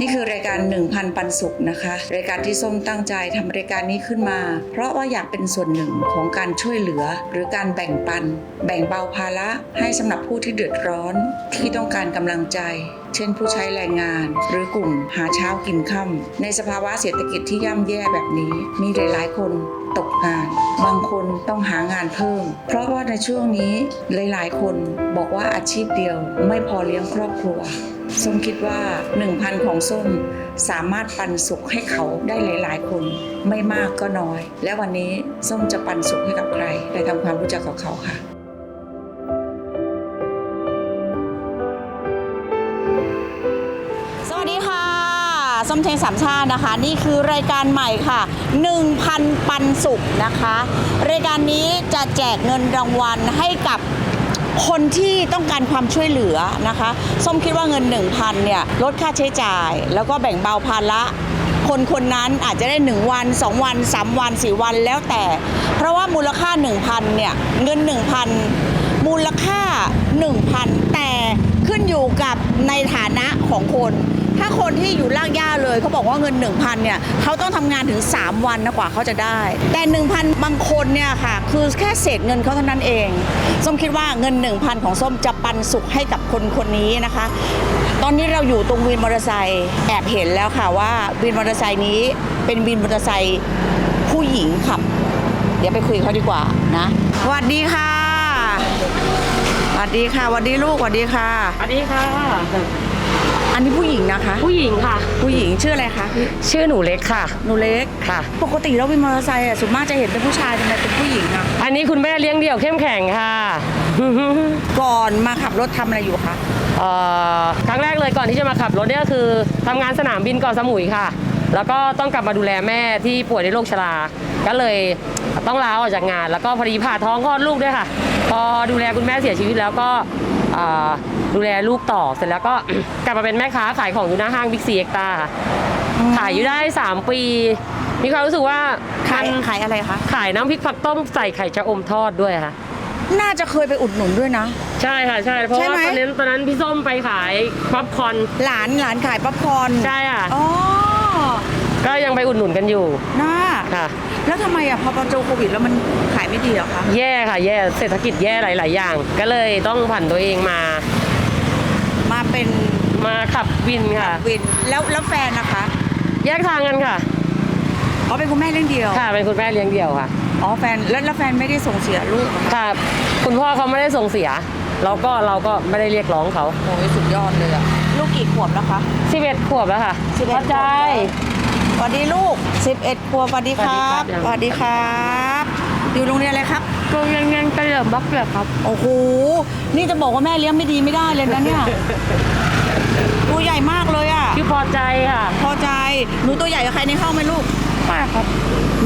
นี่คือรายการ 1000 ปันสุขนะคะ รายการที่ส้มตั้งใจทำรายการนี้ขึ้นมา เพราะว่าอยากเป็นส่วนหนึ่งของการช่วยเหลือ หรือการแบ่งปัน แบ่งเบาภาระให้สำหรับผู้ที่เดือดร้อน ที่ต้องการกำลังใจ เช่นผู้ใช้แรงงาน หรือกลุ่มหาเช้ากินค่ำในสภาวะเศรษฐกิจที่ย่ำแย่แบบนี้ มีหลาย ๆ คนตกงาน บางคนต้องหางานเพิ่ม เพราะว่าในช่วงนี้หลาย ๆ คนบอกว่าอาชีพเดียวไม่พอเลี้ยงครอบครัวส้มคิดว่า 1,000 ของส้มสามารถปันสุขให้เขาได้หลาย ๆ คน ไม่มากก็น้อย และวันนี้ส้มจะปันสุขให้กับใครได้ทำความรู้จักกับเขาค่ะ ส้มเทงสามชาตินะคะ นี่คือรายการใหม่ค่ะ 1,000 ปันสุขนะคะ รายการนี้จะแจกเงินรางวัลให้กับคนที่ต้องการความช่วยเหลือนะคะ ส้มคิดว่าเงิน 1,000เนี่ยลดค่าใช้จ่าย แล้วก็แบ่งเบาภาระคนคนนั้นอาจจะได้ 1 วัน 2 วัน 3 วัน 4 วันแล้วแต่ เพราะว่ามูลค่า 1,000เนี่ยเงิน 1,000 มูลค่า 1,000 แต่ขึ้นอยู่กับในฐานะของคน ถ้าคนที่อยู่ลากย่าเลยเขาบอกว่าเงิน 1,000เนี่ยเขาต้องทำงานถึง 3 วันนะกว่าเขาจะได้ แต่ 1,000 บางคนเนี่ยค่ะ คือแค่เศษเงินเขาเท่านั้นเองส้มคิดว่าเงิน 1,000 ของส้มจะปันสุขให้กับคนคนนี้นะคะ ตอนนี้เราอยู่ตรงวินมอเตอร์ไซค์แอบเห็นแล้วค่ะว่าวินมอเตอร์ไซค์นี้เป็นวินมอเตอร์ไซค์ผู้หญิงขับ เดี๋ยวไปคุยกับเขาดีกว่านะสวัสดีค่ะสวัสดีค่ะสวัสดีลูกสวัสดีค่ะสวัสดีค่ะ อันนี้ผู้หญิงนะคะ ผู้หญิงค่ะ ผู้หญิงชื่ออะไรคะ ชื่อหนูเล็กค่ะ หนูเล็กค่ะ ปกติแล้ววินมอเตอร์ไซค์อะส่วนมากจะเห็นเป็นผู้ชายทำไมเป็นผู้หญิงอะอันนี้คุณแม่เลี้ยงเดี่ยวเข้มแข็งค่ะก่อนมาขับรถทำอะไรอยู่คะเอ่อครั้งแรกเลยก่อนที่จะมาขับรถเนี่ยก็คือทำงานสนามบินเกาะสมุยค่ะ แล้วก็ต้องกลับมาดูแลแม่ที่ป่วยด้วยโรคชรา ก็เลยต้องลาออกจากงาน แล้วก็พอดีผ่าท้องคลอดลูกด้วยค่ะ พอดูแลคุณแม่เสียชีวิตแล้วก็เอ่อ ดูแลลูกต่อเสร็จแล้วก็ กลับมาเป็นแม่ค้าขายของอยู่หน้าห้างบิ๊กซีเอ็กตาค่ะขายอยู่ได้ 3 ปี มีความรู้สึกว่าขายมันขายอะไรคะขายน้ำพริกผักต้มใส่ไข่ชะอมทอดด้วยค่ะ น่าจะเคยไปอุดหนุนด้วยนะ ใช่ค่ะใช่เพราะใช่ว่าไหมตอนนั้นตอนนั้นพี่ส้มไปขายป๊อปคอร์นหลานหลานขายป๊อปคอร์นใช่ค่ะอ๋อก็ยังไปอุดหนุนกันอยู่น่าค่ะแล้วทำไมอะพอประจูโควิดแล้วมันขายไม่ดีเหรอคะแย่ค่ะแย่เศรษฐกิจแย่หลาย ๆ อย่าง ก็เลยต้องผันตัวเองมา มาเป็นมาขับวินค่ะ วิน แล้วแล้วแฟนนะคะแยกทางกันค่ะ อ๋อเป็นคุณแม่เลี้ยงเดียว ค่ะเป็นคุณแม่เลี้ยงเดี่ยวค่ะ อ๋อแฟนแล้วแล้วแฟนไม่ได้ส่งเสียลูกเหรอคะค่ะ คุณพ่อเขาไม่ได้ส่งเสีย แล้วก็เราก็ไม่ได้เรียกร้องเขาโอ้ยสุดยอดเลยอะลูกกี่ขวบแล้วคะ 11ขวบแล้วค่ะ11เข้าใจ สวัสดีลูก 11ขวบสวัสดีครับสวัสดีครับ สวัสดีครับ อยู่โรงเรียนอะไรครับ โรงเรียนเงินเฉลิมบักเกิดครับโอ้โห นี่จะบอกว่าแม่เลี้ยงไม่ดีไม่ได้เลยนะเนี่ย ตัวใหญ่มากเลยอะชื่อพอใจค่ะพอใจ หนูตัวใหญ่กับใครในห้องไหมลูก มากครับ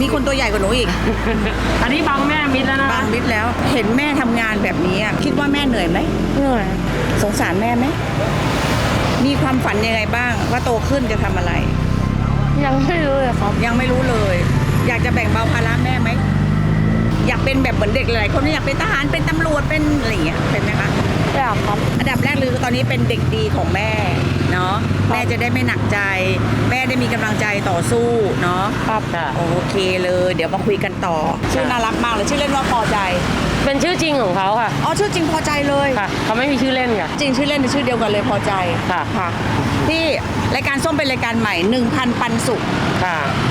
มีคนตัวใหญ่กว่าหนูอีก อันนี้บังแม่มิดแล้วนะบางมิดแล้ว เห็นแม่ทำงานแบบนี้อะคิดว่าแม่เหนื่อยไหม เหนื่อยสงสารแม่ไหม มีความฝันยังไงบ้าง ว่าโตขึ้นจะทำอะไร ยังไม่รู้เลยครับ ยังไม่รู้เลย อยากจะแบ่งเบาภาระแม่ไหม อยากเป็นแบบเหมือนเด็กหลายๆคนอยากเป็นทหารเป็นตำรวจเป็นอะไรอย่างเงี้ยเป็นไหมคะอยากครับอันดับแรกเลยคือตอนนี้เป็นเด็กดีของแม่เนาะแม่จะได้ไม่หนักใจ แม่ได้มีกำลังใจต่อสู้เนาะครับค่ะโอเคเลย เดี๋ยวมาคุยกันต่อ ชื่อน่ารักมากเลยชื่อเล่นว่าพอใจ เป็นชื่อจริงของเขาค่ะอ๋อชื่อจริงพอใจเลยค่ะเขาไม่มีชื่อเล่นค่ะจริงชื่อเล่นเป็นชื่อเดียวกันเลยพอใจค่ะค่ะพี่รายการส้มเป็นรายการใหม่ 1,000 ปันสุขค่ะพี่คิดว่า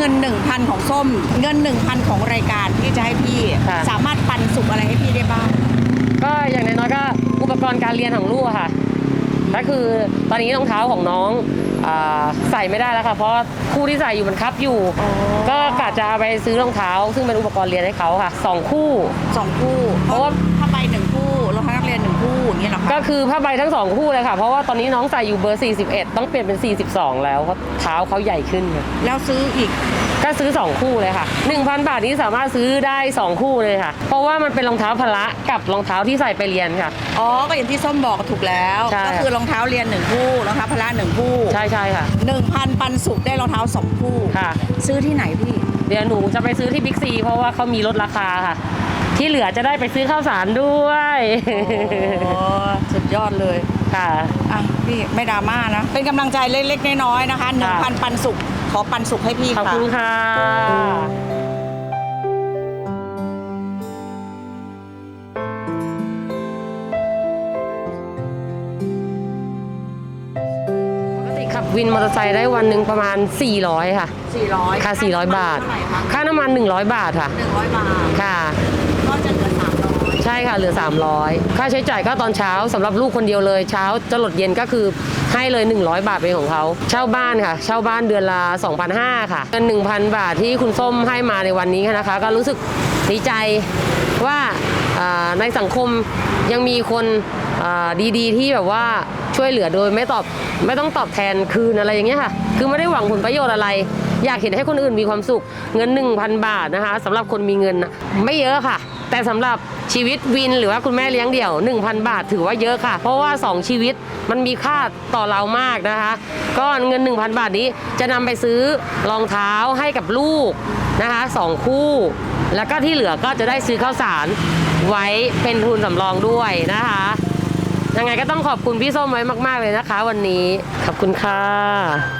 เงิน 1,000 ของส้ม เงิน 1,000 ของรายการที่จะให้พี่ ค่ะ สามารถปันสุขอะไรให้พี่ได้บ้าง ก็อย่างน้อยๆก็อุปกรณ์การเรียนของลูกอะค่ะ ก็คือตอนนี้รองเท้าของน้องอ่าใส่ไม่ได้แล้วค่ะ เพราะคู่ที่ใส่อยู่มันคับอยู่ อ๋อ ก็กะจะเอาไปซื้อรองเท้า ซึ่งเป็นอุปกรณ์เรียนให้เขาค่ะสองคู่ สองคู่เพราะว่า อย่างนี้เหรอคะก็คือผ้าใบทั้งสองคู่เลยค่ะ เพราะว่าตอนนี้น้องใส่อยู่เบอร์ 41 ต้องเปลี่ยนเป็น 42 แล้วเพราะเท้าเขาใหญ่ขึ้นค่ะแล้วซื้ออีกก็ซื้อ 2 คู่เลยค่ะ 1,000 บาทนี้สามารถซื้อได้ 2 คู่เลยค่ะ เพราะว่ามันเป็นรองเท้าพละกับรองเท้าที่ใส่ไปเรียนค่ะ อ๋อ ก็อย่างที่ส้มบอกถูกแล้ว ใช่ ก็คือรองเท้าเรียนหนึ่งคู่รองเท้าพละหนึ่งคู่ใช่ใช่ค่ะ หนึ่งพันปันสุกได้รองเท้าสองคู่ ค่ะ ซื้อที่ไหนพี่ เดี๋ยวหนูจะไปซื้อที่บิ๊กซีเพราะว่าเขามีลดราคาค่ะ ที่เหลือจะได้ไปซื้อข้าวสารด้วยอ๋อสุดยอดเลยค่ะอะพี่ไม่ดราม่านะ เป็นกำลังใจเล็กๆน้อยๆนะคะหนึ่งค่ะพันปันสุข ขอปันสุขให้พี่ขอบค่ะ คุณค่ะปกติขับวินมอเตอร์ไซค์ได้วันหนึ่งประมาณ 400 ค่ะ 400 ค่ะ 400 บาทเท่ไหร่คะค่าน้ำมัน 100 บาทค่ะ 100 บาท ค่ะ ก็จะเหลือ300 ใช่ ค่ะเหลือ 300 ค่าใช้จ่ายก็ตอนเช้าสำหรับลูกคนเดียวเลย เช้าจะหลดเย็นก็คือให้เลย 100 บาทเป็นของเขา เช่าบ้านค่ะ เช่าบ้านเดือนละ2,500 ค่ะเงิน1,000 บาทที่คุณส้มให้มาในวันนี้นะคะ ก็รู้สึกดีใจว่าในสังคมยังมีคนดีๆ ที่แบบว่าช่วยเหลือโดยไม่ตอบไม่ต้องตอบแทนคืนอะไรอย่างเงี้ยค่ะ คือไม่ได้หวังผลประโยชน์อะไร อยากเห็นให้คนอื่นมีความสุขเงิน 1,000 บาทนะคะสำหรับคนมีเงินไม่เยอะค่ะ แต่สำหรับชีวิตวินหรือว่าคุณแม่เลี้ยงเดี่ยว 1,000 บาทถือว่าเยอะค่ะ เพราะว่า 2 ชีวิตมันมีค่าต่อเรามากนะคะก็เงิน 1,000 บาทนี้จะนำไปซื้อรองเท้าให้กับลูกนะคะสองคู่ แล้วก็ที่เหลือก็จะได้ซื้อข้าวสารไว้เป็นทุนสำรองด้วยนะคะยังไงก็ต้องขอบคุณพี่ส้มไว้มาก ๆ เลยนะคะ วันนี้ขอบคุณค่ะ